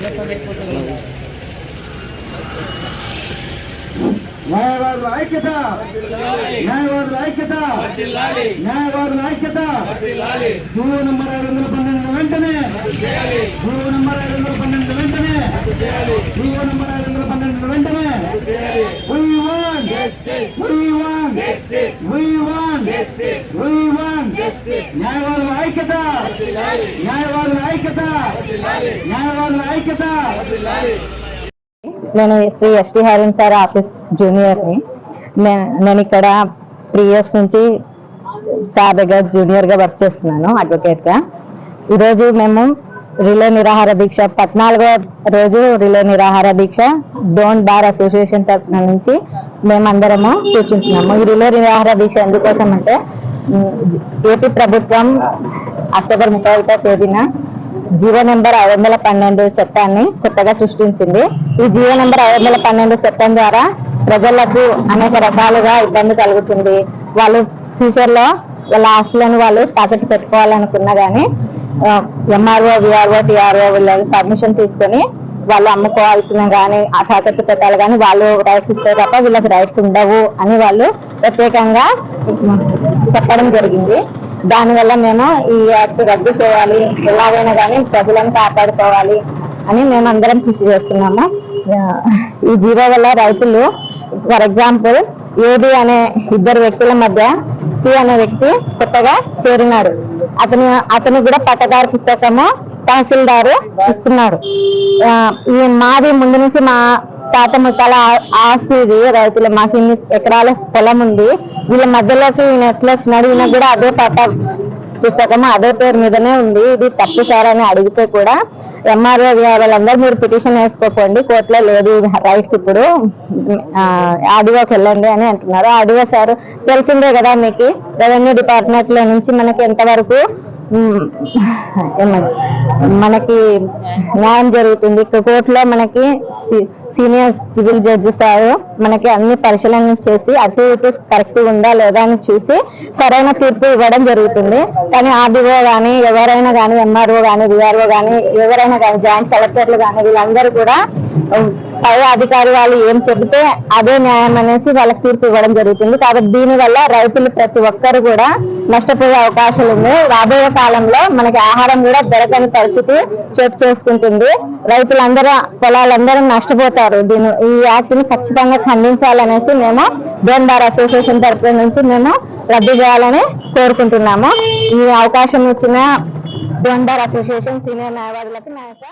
Gracias. న్యాయవాదుల ఐక్యత! న్యాయవాదుల ఐక్యత! న్యాయవాదుల ఐక్యత! జీవో నంబర్ ఐదు వందల పన్నెండు వెంటనే! జీవో నంబర్ ఐదు వందల పన్నెండు వెంటనే! జీవో నంబర్ ఐదు వందల పన్నెండు వెంటనే! We want justice. We want justice. We want justice. We want justice. న్యాయవాదుల ఐక్యత! న్యాయవాదుల ఐక్యత! న్యాయవాదుల ఐక్యత! నేను Shri ST Harin sir office జూనియర్ని నేను ఇక్కడ త్రీ ఇయర్స్ నుంచి సార్ దగ్గర జూనియర్గా వర్క్ చేస్తున్నాను అడ్వకేట్గా ఈరోజు మేము రిలే నిరాహార దీక్ష పద్నాలుగో రోజు రిలే నిరాహార దీక్ష డోంట్ బార్ అసోసియేషన్ తరఫున నుంచి మేమందరము కూర్చుంటున్నాము. ఈ రిలే నిరాహార దీక్ష ఎందుకోసం అంటే ఏపీ ప్రభుత్వం అక్టోబర్ ముప్పై ఒకటో తేదీన జీవో నెంబర్ ఐదు వందల పన్నెండు చట్టాన్ని కొత్తగా సృష్టించింది. ఈ జీవో నెంబర్ ఐదు వందల పన్నెండు చట్టం ద్వారా ప్రజలకు అనేక రకాలుగా ఇబ్బంది కలుగుతుంది. వాళ్ళు ఫ్యూచర్లో వాళ్ళ ఆస్తులను వాళ్ళు తాకట్టు పెట్టుకోవాలనుకున్నా గానీ ఎంఆర్ఓ విఆర్ఓ టిఆర్ఓ వీళ్ళకి పర్మిషన్ తీసుకొని వాళ్ళు అమ్ముకోవాల్సిన కానీ ఆ తాకట్టు పెట్టాలి కానీ వాళ్ళు రైట్స్ ఇస్తే తప్ప వీళ్ళకి రైట్స్ ఉండవు అని వాళ్ళు ప్రత్యేకంగా చెప్పడం జరిగింది. దానివల్ల మేము ఈ యాక్ట్ రద్దు చేయాలి ఎలాగైనా కానీ ప్రజలను కాపాడుకోవాలి అని మేమందరం కృషి చేస్తున్నాము. ఈ జీవో వల్ల రైతులు ఫర్ ఎగ్జాంపుల్ ఏబి అనే ఇద్దరు వ్యక్తుల మధ్య సి అనే వ్యక్తి కొత్తగా చేరినాడు. అతని అతని కూడా పట్టదారు పుస్తకము తహసీల్దారు ఇస్తున్నారు. మాది ముందు నుంచి మా తాత ముత్తాల ఆస్తి ఇది రైతులు మాకు ఇన్ని ఎకరాల పొలం ఉంది. వీళ్ళ మధ్యలోకి ఈయన ఎట్లా వచ్చినాడు ఈయన కూడా అదే పట్ట పుస్తకం అదే పేరు మీదనే ఉంది. ఇది తప్పు సార్ అని అడిగితే కూడా ఎంఆర్ఓ వాళ్ళందరూ మీరు పిటిషన్ వేసుకోకండి కోర్టులో లేదు రైట్స్ ఇప్పుడు ఆడియోకి వెళ్ళండి అని అంటున్నారు. ఆడియో సార్ తెలిసిందే కదా మీకు రెవెన్యూ డిపార్ట్మెంట్లో నుంచి మనకి ఎంతవరకు మనకి న్యాయం జరుగుతుంది. కోర్టులో మనకి సీనియర్ సివిల్ జడ్జి సార్ మనకి అన్ని పరిశీలన చేసి అటు ఇటు కరెక్ట్ ఉందా లేదా అని చూసి సరైన తీర్పు ఇవ్వడం జరుగుతుంది. కానీ ఆర్డీఓ కానీ ఎవరైనా కానీ ఎంఆర్ఓ కానీ విఆర్ఓ కానీ ఎవరైనా కానీ జాయింట్ కలెక్టర్లు కానీ వీళ్ళందరూ కూడా పై అధికారి వాళ్ళు ఏం చెబితే అదే న్యాయం అనేసి వాళ్ళకి తీర్పు ఇవ్వడం జరుగుతుంది. కాబట్టి దీనివల్ల రైతులు ప్రతి ఒక్కరు కూడా నష్టపోయే అవకాశాలు ఉన్నాయి రాబోయే కాలంలో మనకి ఆహారం కూడా దొరకని పరిస్థితి చోటు చేసుకుంటుంది. రైతులందరూ పొలాలందరూ నష్టపోతారు. దీని ఈ యాక్ట్ని ఖచ్చితంగా ఖండించాలనేసి మేము డోన్ అసోసియేషన్ తరఫున నుంచి మేము రద్దు చేయాలని కోరుకుంటున్నాము. ఈ అవకాశం ఇచ్చిన డోన్ అసోసియేషన్ సీనియర్ న్యాయవాదులకు నా యొక్క